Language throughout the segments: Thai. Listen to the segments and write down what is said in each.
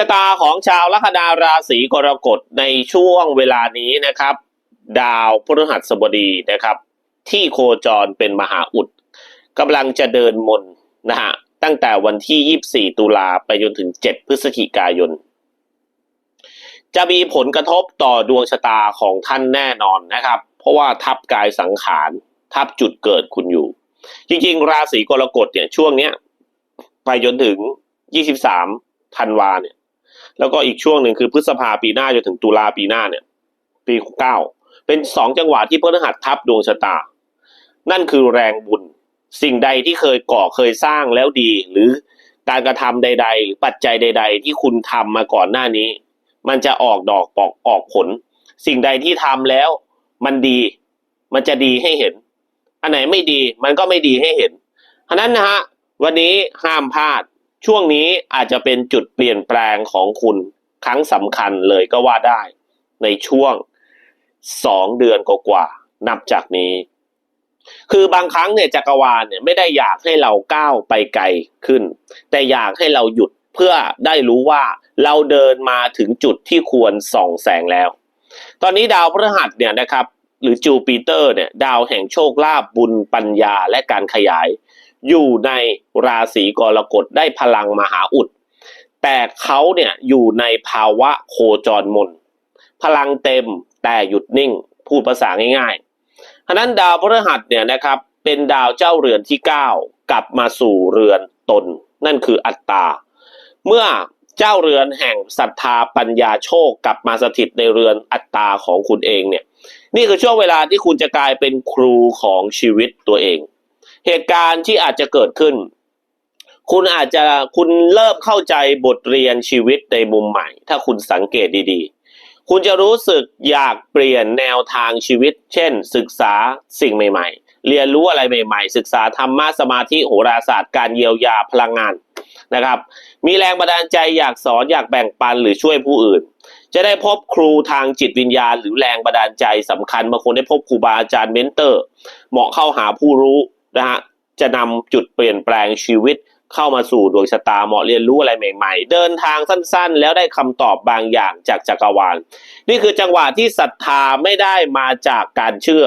ชะตาของชาวลัคนาราศีกรกฎในช่วงเวลานี้นะครับ ดาวพฤหัสบดีนะครับ ที่โคจรเป็นมหาอุดกำลังจะเดินมนนะฮะตั้งแต่วันที่ 24 ตุลาไปจนถึง 7 พฤศจิกายน จะมีผลกระทบต่อดวงชะตาของท่านแน่นอนนะครับ เพราะว่าทับกายสังขาร ทับจุดเกิดคุณอยู่ จริงๆ ราศีกรกฎเนี่ยช่วงเนี้ยไปจนถึง 23 ธันวาเนี่ย แล้วก็อีกช่วงหนึ่งคือพฤษภาปีหน้าจนถึงตุลาปีหน้าเนี่ย ปีเก้าเป็นสองจังหวะที่พฤหัสทับดวงชะตา นั่นคือแรงบุญ สิ่งใดที่เคยก่อเคยสร้างแล้วดี หรือการกระทำใด ๆ หรือปัจจัยใด ๆ ที่คุณทำมาก่อนหน้านี้ มันจะออกดอกปอกออกผล สิ่งใดที่ทำแล้วมันดี มันจะดีให้เห็น อันไหนไม่ดีมันก็ไม่ดีให้เห็นฉะนั้นนะฮะวันนี้ห้ามพลาด ช่วงนี้อาจจะเป็นจุดเปลี่ยนแปลงของคุณครั้งสำคัญเลยก็ว่าได้ ในช่วงสองเดือนกว่าๆนับจากนี้ คือบางครั้งเนี่ยจักรวาลเนี่ยไม่ได้อยากให้เราก้าวไปไกลขึ้น แต่อยากให้เราหยุดเพื่อได้รู้ว่าเราเดินมาถึงจุดที่ควรส่องแสงแล้ว ตอนนี้ดาวพฤหัสเนี่ยนะครับ หรือจูปิเตอร์เนี่ยดาวแห่งโชคลาภบุญปัญญาและการขยาย อยู่ในราศีกรกฎได้พลังมหาอุด แต่เขาเนี่ยอยู่ในภาวะโคจรมน พลังเต็มแต่หยุดนิ่ง พูดภาษาง่ายๆฉะนั้นดาวพฤหัสเนี่ยนะครับเป็นดาวเจ้าเรือนที่ 9 กลับมาสู่เรือนตน นั่นคืออัตตา เมื่อเจ้าเรือนแห่งศรัทธาปัญญาโชคกลับมาสถิตในเรือนอัตตาของคุณเองเนี่ยนี่คือช่วงเวลาที่คุณจะกลายเป็นครูของชีวิตตัวเอง เหตุการณ์ที่อาจจะเกิดขึ้น คุณอาจจะคุณเริ่มเข้าใจบทเรียนชีวิตในมุมใหม่ ถ้าคุณสังเกตดีๆ คุณจะรู้สึกอยากเปลี่ยนแนวทางชีวิต เช่น ศึกษาสิ่งใหม่ ๆ เรียนรู้อะไรใหม่ ๆ ศึกษาธรรมะสมาธิโหราศาสตร์การเยียวยาพลังงานนะครับ มีแรงบันดาลใจอยากสอนอยากแบ่งปันหรือช่วยผู้อื่น จะได้พบครูทางจิตวิญญาณ หรือแรงบันดาลใจสำคัญบางคนได้พบครูบาอาจารย์เมนเตอร์ เหมาะเข้าหาผู้รู้ นะฮะจะนำจุดเปลี่ยนแปลงชีวิตเข้ามาสู่ดวงชะตาเหมาะเรียนรู้อะไรใหม่ ๆ เดินทางสั้นๆ แล้วได้คำตอบบางอย่างจากจักรวาล นี่คือจังหวะที่ศรัทธาไม่ได้มาจากการเชื่อ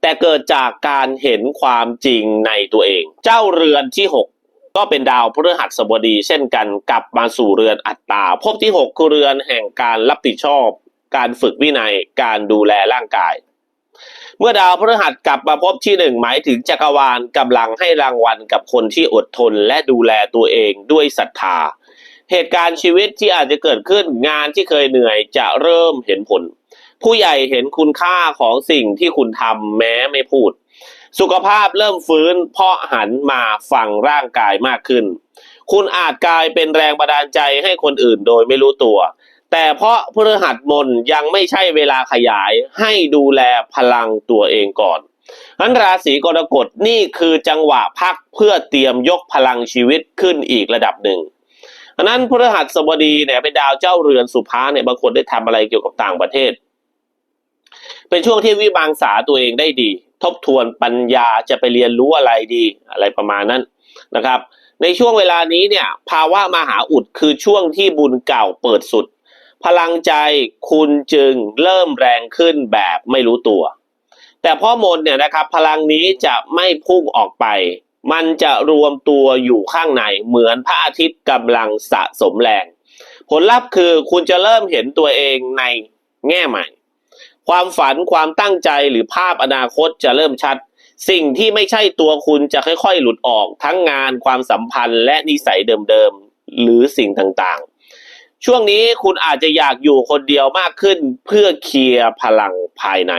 แต่เกิดจากการเห็นความจริงในตัวเอง เจ้าเรือนที่ 6 ก็เป็นดาวพฤหัสบดี เช่นกันกลับมาสู่เรือนอัตตาภพที่ 6 คือเรือนแห่งการรับผิดชอบ การฝึกวินัยการดูแลร่างกาย เมื่อดาวพฤหัสกลับมาพบที่หนึ่งหมายถึงจักรวาลกำลังให้รางวัลกับคนที่อดทนและดูแลตัวเองด้วยศรัทธา เหตุการณ์ชีวิตที่อาจจะเกิดขึ้นงานที่เคยเหนื่อยจะเริ่มเห็นผล ผู้ใหญ่เห็นคุณค่าของสิ่งที่คุณทำแม้ไม่พูด สุขภาพเริ่มฟื้นเพราะหันมาฟังร่างกายมากขึ้น คุณอาจกลายเป็นแรงบันดาลใจให้คนอื่นโดยไม่รู้ตัว แต่เพราะพฤหัสมนยังไม่ใช่เวลาขยายให้ดูแลพลังตัวเองก่อนนั้นราศีกรกฎนี่คือจังหวะพักเพื่อเตรียมยกพลังชีวิตขึ้นอีกระดับหนึ่งอันนั้นพฤหัสบดีเนี่ยเป็นดาวเจ้าเรือนสุภาเนี่ยบางคนได้ทำอะไรเกี่ยวกับต่างประเทศ เป็นช่วงที่วิบางษาตัวเองได้ดี ทบทวนปัญญาจะไปเรียนรู้อะไรดีอะไรประมาณนั้นนะครับ ในช่วงเวลานี้เนี่ยภาวะมหาอุดคือช่วงที่บุญเก่าเปิดสุด พลังใจคุณจึงเริ่มแรงขึ้นแบบไม่รู้ตัว แต่พ่อมนเนี่ยนะครับ พลังนี้จะไม่พุ่งออกไป มันจะรวมตัวอยู่ข้างในเหมือนพระอาทิตย์กำลังสะสมแรง ผลลัพธ์คือคุณจะเริ่มเห็นตัวเองในแง่ใหม่ ความฝันความตั้งใจหรือภาพอนาคตจะเริ่มชัด สิ่งที่ไม่ใช่ตัวคุณจะค่อยๆ หลุดออกทั้งงานความสัมพันธ์และนิสัยเดิมๆหรือสิ่งต่างๆ ช่วงนี้คุณอาจจะอยากอยู่คนเดียวมากขึ้นเพื่อเคลียร์พลังภายใน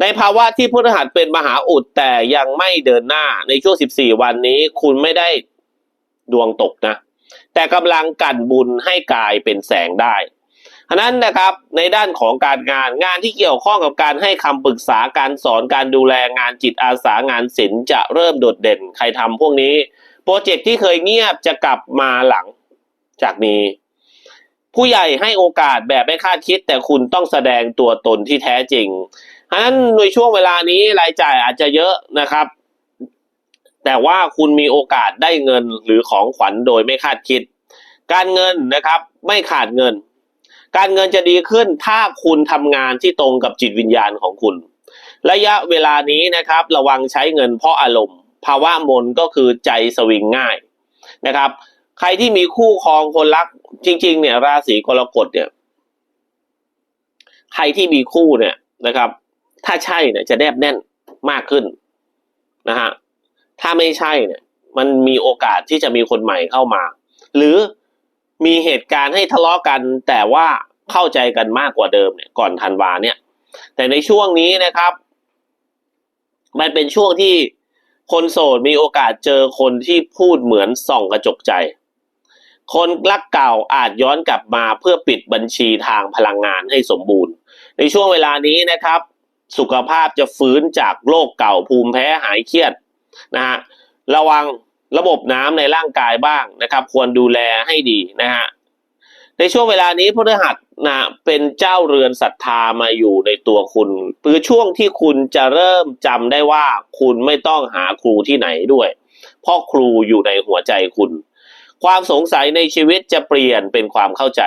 ในภาวะที่พฤหัสเป็นมหาอุดแต่ยังไม่เดินหน้าในช่วง 14 วันนี้คุณไม่ได้ดวงตกนะ แต่กำลังกันบุญให้กลายเป็นแสงได้ฉะนั้นนะครับในด้านของการงานงานที่เกี่ยวข้องกับการให้คำปรึกษาการสอนการดูแลงานจิตอาสางานศิลป์จะเริ่มโดดเด่นใครทำพวกนี้ โปรเจกต์ที่เคยเงียบจะกลับมาหลังจากนี้ ผู้ใหญ่ให้โอกาสแบบไม่คาดคิด แต่คุณต้องแสดงตัวตนที่แท้จริงฉะนั้นในช่วงเวลานี้รายจ่ายอาจจะเยอะนะครับ แต่ว่าคุณมีโอกาสได้เงินหรือของขวัญโดยไม่คาดคิด การเงินนะครับไม่ขาดเงิน การเงินจะดีขึ้นถ้าคุณทำงานที่ตรงกับจิตวิญญาณของคุณ ระยะเวลานี้นะครับ ระวังใช้เงินเพราะอารมณ์ ภาวะมนก็คือใจสวิงง่ายนะครับ ใครที่มีคู่ครองคนรัก จริง ๆ เนี่ย ราศีกรกฎเนี่ย ใครที่มีคู่เนี่ยนะครับ ถ้าใช่เนี่ยจะแนบแน่นมากขึ้นนะฮะถ้าไม่ใช่เนี่ย มันมีโอกาสที่จะมีคนใหม่เข้ามา หรือมีเหตุการณ์ให้ทะเลาะกัน แต่ว่าเข้าใจกันมากกว่าเดิมเนี่ย ก่อนธันวาเนี่ย แต่ในช่วงนี้นะครับ มันเป็นช่วงที่คนโสดมีโอกาสเจอคนที่พูดเหมือนส่องกระจกใจ คนรักเก่าอาจย้อนกลับมาเพื่อปิดบัญชีทางพลังงานให้สมบูรณ์ ในช่วงเวลานี้นะครับ สุขภาพจะฟื้นจากโรคเก่าภูมิแพ้หายเครียดนะฮะระวังระบบน้ำในร่างกายบ้างนะครับ ควรดูแลให้ดีนะฮะในช่วงเวลานี้พฤหัสนะเป็นเจ้าเรือนศรัทธามาอยู่ในตัวคุณคือช่วงที่คุณจะเริ่มจำได้ว่าคุณไม่ต้องหาครูที่ไหนด้วย เพราะครูอยู่ในหัวใจคุณ ความสงสัยในชีวิตจะเปลี่ยนเป็นความเข้าใจ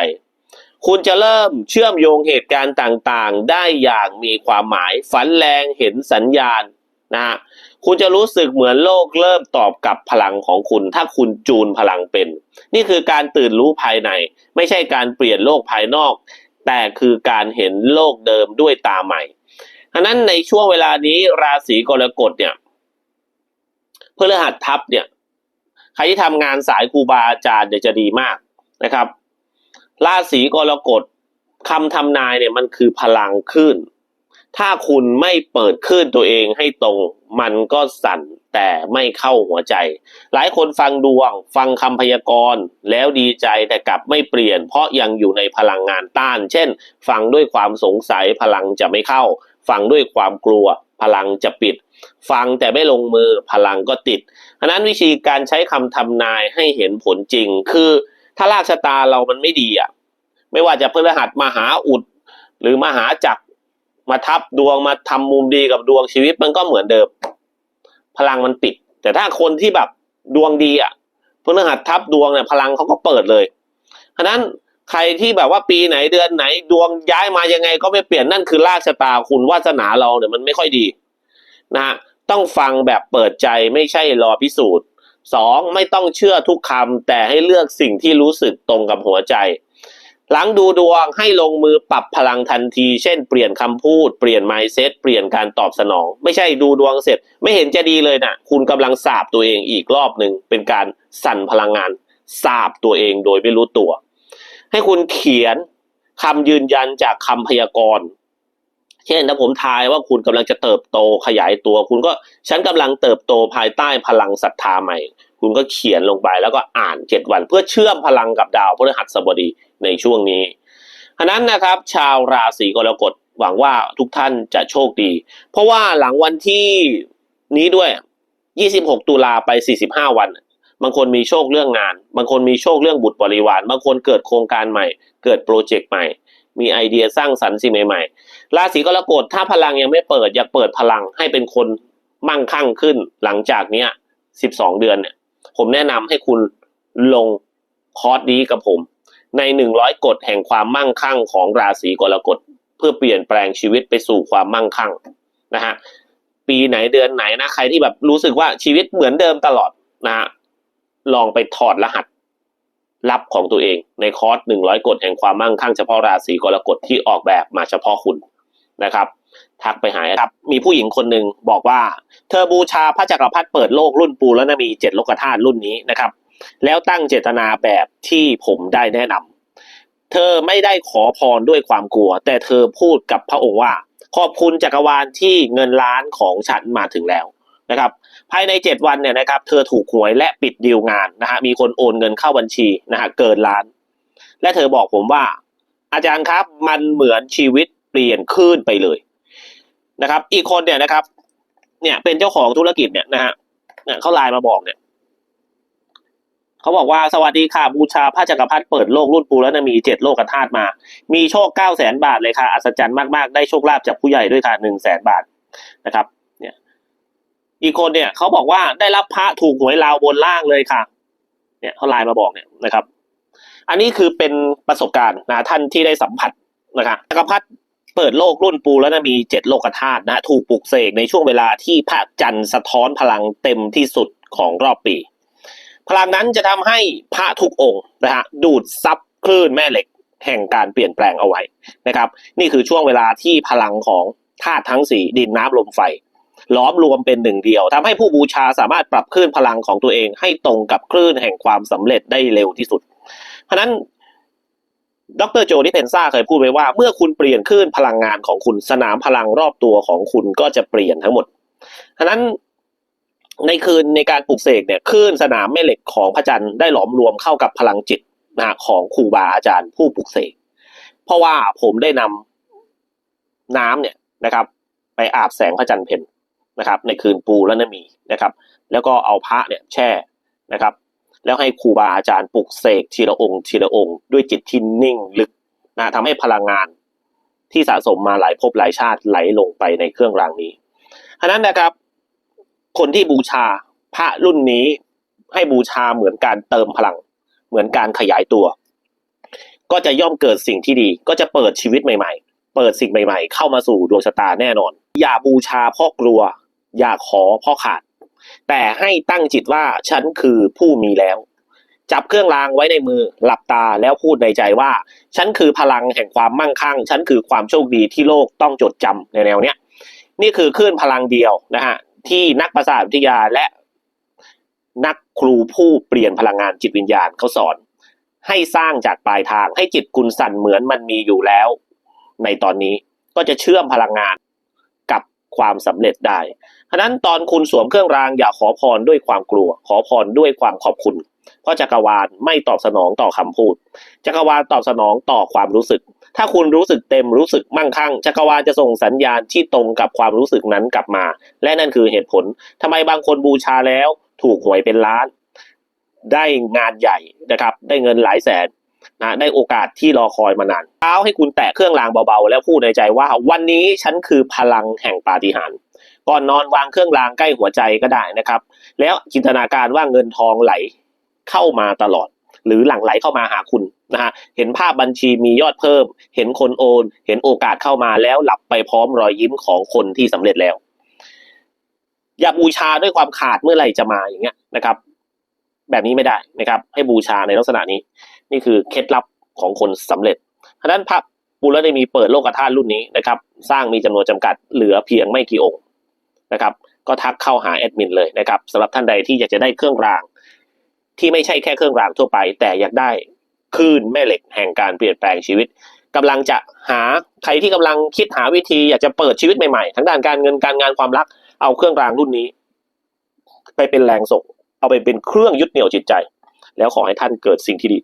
คุณจะเริ่มเชื่อมโยงเหตุการณ์ต่างๆ ได้อย่างมีความหมาย ฝันแรงเห็นสัญญาณนะฮะคุณจะรู้สึกเหมือนโลกเริ่มตอบกับพลังของคุณ ถ้าคุณจูนพลังเป็น นี่คือการตื่นรู้ภายใน ไม่ใช่การเปลี่ยนโลกภายนอก แต่คือการเห็นโลกเดิมด้วยตาใหม่ฉะนั้นในช่วงเวลานี้ราศีกรกฎเนี่ยพฤหัสทับเนี่ย รที่ทำงานสายครูบาอาจารย์เนี่ยวจะดีมากนะครับ ราศีกรกฎคำทำนายเนี่ยมันคือพลังขึ้น ถ้าคุณไม่เปิดขึ้นตัวเองให้ตรง มันก็สั่นแต่ไม่เข้าหัวใจ หลายคนฟังดวง ฟังคำพยากรณ์แล้วดีใจแต่กลับไม่เปลี่ยน เพราะยังอยู่ในพลังงานต้าน เช่น ฟังด้วยความสงสัยพลังจะไม่เข้า ฟังด้วยความกลัว พลังจะปิด ฟังแต่ไม่ลงมือพลังก็ติดฉะนั้นวิธีการใช้คำทำนายให้เห็นผลจริง คือถ้าลากชะตาเรามันไม่ดีอะไม่ว่าจะพฤหัสมาหาอุด หรือมาหาจักมาทับดวงมาทำมุมดีกับดวงชีวิตมันก็เหมือนเดิม พลังมันปิด แต่ถ้าคนที่แบบดวงดีอะพฤหัสทับดวงเนี่ยพลังเขาก็เปิดเลยฉะนั้น ใครที่แบบว่าปีไหนเดือนไหน ดวงย้ายมายังไงก็ไม่เปลี่ยนนั่นคือลากชะตาคุณวาสนาเราเนี่ยมันไม่ค่อยดีนะฮะต้องฟังแบบเปิดใจไม่ใช่รอพิสูจน์สองไม่ต้องเชื่อทุกคำแต่ให้เลือกสิ่งที่รู้สึกตรงกับหัวใจ หลังดูดวงให้ลงมือปรับพลังทันที เช่นเปลี่ยนคำพูด เปลี่ยน mindset เปลี่ยนการตอบสนอง ไม่ใช่ดูดวงเสร็จ ไม่เห็นจะดีเลยนะคุณกำลังสาบตัวเองอีกรอบหนึ่งเป็นการสั่นพลังงานสาบตัวเองโดยไม่รู้ตัว ให้คุณเขียนคำยืนยันจากคำพยากรณ์ เช่นถ้าผมทายว่าคุณกำลังจะเติบโตขยายตัว คุณก็ฉันกำลังเติบโตภายใต้พลังศรัทธาใหม่ คุณก็เขียนลงไปแล้วก็อ่านเจ็ดวัน เพื่อเชื่อมพลังกับดาวพฤหัสบดีในช่วงนี้ฉะนั้นนะครับ ชาวราศีกรกฎหวังว่าทุกท่านจะโชคดี เพราะว่าหลังวันที่นี้ด้วย 26 ตุลาไป 45 วัน บางคนมีโชคเรื่องงาน บางคนมีโชคเรื่องบุตรบริวาร บางคนเกิดโครงการใหม่ เกิดโปรเจกต์ใหม่ มีไอเดียสร้างสรรค์สิ่งใหม่ๆ ราศีกรกฎถ้าพลังยังไม่เปิด อยากเปิดพลังให้เป็นคนมั่งคั่งขึ้น หลังจากเนี้ย12เดือนเนี่ย ผมแนะนำให้คุณลงคอร์สนี้กับผม ใน100กฎแห่งความมั่งคั่งของราศีกรกฎเพื่อเปลี่ยนแปลงชีวิตไปสู่ความมั่งคั่งนะฮะปีไหนเดือนไหนนะใครที่แบบรู้สึกว่าชีวิตเหมือนเดิมตลอดนะฮะ ลองไปถอดรหัสลับของตัวเอง ในคอร์ส100กฎแห่งความมั่งคั่งเฉพาะราศีกรกฎที่ออกแบบมาเฉพาะคุณนะครับ ทักไปหาครับ มีผู้หญิงคนหนึ่งบอกว่า เธอบูชาพระจักรพรรดิเปิดโลกรุ่นปูแล้วนะมีเจ็ดโลกธาตุรุ่นนี้นะครับ แล้วตั้งเจตนาแบบที่ผมได้แนะนำเธอไม่ได้ขอพรด้วยความกลัว แต่เธอพูดกับพระองค์ว่า ขอบคุณจักรวาลที่เงินล้านของฉันมาถึงแล้ว นะครับภายในเจ็ดวันเนี่ยนะครับเธอถูกหวยและปิดดีลงานนะฮะมีคนโอนเงินเข้าบัญชีนะฮะเกินล้าน และเธอบอกผมว่า อาจารย์ครับมันเหมือนชีวิตเปลี่ยนขึ้นไปเลยนะครับ อีกคนเนี่ยนะครับ เนี่ยเป็นเจ้าของธุรกิจเนี่ยนะฮะเนี่ยเขาไลน์มาบอกเนี่ยเขาบอกว่าสวัสดีค่ะบูชาพระจักรพรรดิเปิดโลกรุ่นปูแล้วนะมีเจ็ดโลกธาตุมา มีโชคเก้าแสนบาทเลยค่ะอัศจรรย์มากๆ ได้โชคลาภจากผู้ใหญ่ด้วยค่ะหนึ่งแสนบาทนะครับ อีกคนเนี่ยเขาบอกว่าได้รับพระถูกหวยลาวบนล่างเลยค่ะ เนี่ยเขาไลน์มาบอกเนี่ยนะครับ อันนี้คือเป็นประสบการณ์นะท่านที่ได้สัมผัสนะครับจักรพรรดิเปิดโลกรุ่นปูแล้วนะมีเจ็ดโลกธาตุนะถูกปลุกเสกในช่วงเวลาที่พระจันทร์สะท้อนพลังเต็มที่สุดของรอบปี พลังนั้นจะทำให้พระทุกองค์นะฮะดูดซับคลื่นแม่เหล็กแห่งการเปลี่ยนแปลงเอาไว้นะครับ นี่คือช่วงเวลาที่พลังของธาตุทั้งสี่ดินน้ำลมไฟ ล้อมรวมเป็นหนึ่งเดียวทำให้ผู้บูชาสามารถปรับคลื่นพลังของตัวเองให้ตรงกับคลื่นแห่งความสำเร็จได้เร็วที่สุด เพราะนั้นดรโจดิเพนซ่าเคยพูดไว้ว่า เมื่อคุณเปลี่ยนคลื่นพลังงานของคุณสนามพลังรอบตัวของคุณก็จะเปลี่ยนทั้งหมดฉะนั้นในคืนในการปลุกเสกเนี่ยคลื่นสนามแม่เหล็กของพระจันทร์ได้หลอมรวมเข้ากับพลังจิตนะของครูบาอาจารย์ผู้ปลุกเสกเพราะว่าผมได้นำน้ำเนี่ยนะครับ ไปอาบแสงพระจันทร์เพ็ญ นะครับในคืนปูและนมีนะครับ แล้วก็เอาพระเนี่ยแช่นะครับ แล้วให้ครูบาอาจารย์ปลุกเสกทีละองค์ทีละองค์ ด้วยจิตที่นิ่งลึกนะทำให้พลังงานที่สะสมมาหลายภพหลายชาติไหลลงไปในเครื่องรางนี้ฉะนั้นนะครับคนที่บูชาพระรุ่นนี้ให้บูชาเหมือนการเติมพลัง เหมือนการขยายตัว ก็จะย่อมเกิดสิ่งที่ดี ก็จะเปิดชีวิตใหม่ ๆ เปิดสิ่งใหม่ ๆ เข้ามาสู่ดวงชะตาแน่นอน อย่าบูชาเพราะกลัว อย่าขอพราะขาด แต่ให้ตั้งจิตว่าฉันคือผู้มีแล้ว จับเครื่องรางไว้ในมือหลับตาแล้วพูดในใจว่า ฉันคือพลังแห่งความมั่งคั่ง ฉันคือความโชคดีที่โลกต้องจดจำในแนวเนี้ยนี่คือคลื่นพลังเดียวนะฮะที่นักประสาทวิทยาและนักครูผู้เปลี่ยนพลังงานจิตวิญญาณเขาสอน ให้สร้างจากปลายทางให้จิตคุณสั่นเหมือนมันมีอยู่แล้ว ในตอนนี้ก็จะเชื่อมพลังงาน ความสำเร็จได้ฉะนั้นตอนคุณสวมเครื่องรางอย่าขอพรด้วยความกลัว ขอพรด้วยความขอบคุณ เพราะจักรวาลไม่ตอบสนองต่อคำพูด จักรวาลตอบสนองต่อความรู้สึก ถ้าคุณรู้สึกเต็มรู้สึกมั่งคั่ง จักรวาลจะส่งสัญญาณที่ตรงกับความรู้สึกนั้นกลับมา และนั่นคือเหตุผลทำไมบางคนบูชาแล้ว ถูกหวยเป็นล้าน ได้งานใหญ่นะครับ ได้เงินหลายแสน นะได้โอกาสที่รอคอยมานานเท้าให้คุณแตะเครื่องรางเบาๆ แล้วพูดในใจว่า วันนี้ฉันคือพลังแห่งปาฏิหาริย์ก่อนนอนวางเครื่องรางใกล้หัวใจก็ได้นะครับ แล้วจินตนาการว่าเงินทองไหลเข้ามาตลอด หรือหลั่งไหลเข้ามาหาคุณนะฮะเห็นภาพบัญชีมียอดเพิ่ม เห็นคนโอน เห็นโอกาสเข้ามาแล้วหลับไปพร้อมรอยยิ้มของคนที่สำเร็จแล้ว อย่าบูชาด้วยความขาดเมื่อไหร่จะมาอย่างเงี้ยนะครับ แบบนี้ไม่ได้นะครับ ให้บูชาในลักษณะนี้ นี่คือเคล็ดลับของคนสำเร็จฉะนั้นพระบุรได้มีเปิดโลกธาตุรุ่นนี้นะครับ สร้างมีจำนวนจำกัดเหลือเพียงไม่กี่องค์นะครับ ก็ทักเข้าหาแอดมินเลยนะครับสำหรับท่านใดที่อยากจะได้เครื่องราง ที่ไม่ใช่แค่เครื่องรางทั่วไป แต่อยากได้คลื่นแม่เหล็กแห่งการเปลี่ยนแปลงชีวิตกำลังจะหาใครที่กำลังคิดหาวิธีอยากจะเปิดชีวิตใหม่ๆทั้งด้านการเงินการงานความรักเอาเครื่องรางรุ่นนี้ ไปเป็นแรงส่งเอาไปเป็นเครื่องยึดเหนี่ยวจิตใจ แล้วขอให้ท่านเกิดสิ่งที่ดี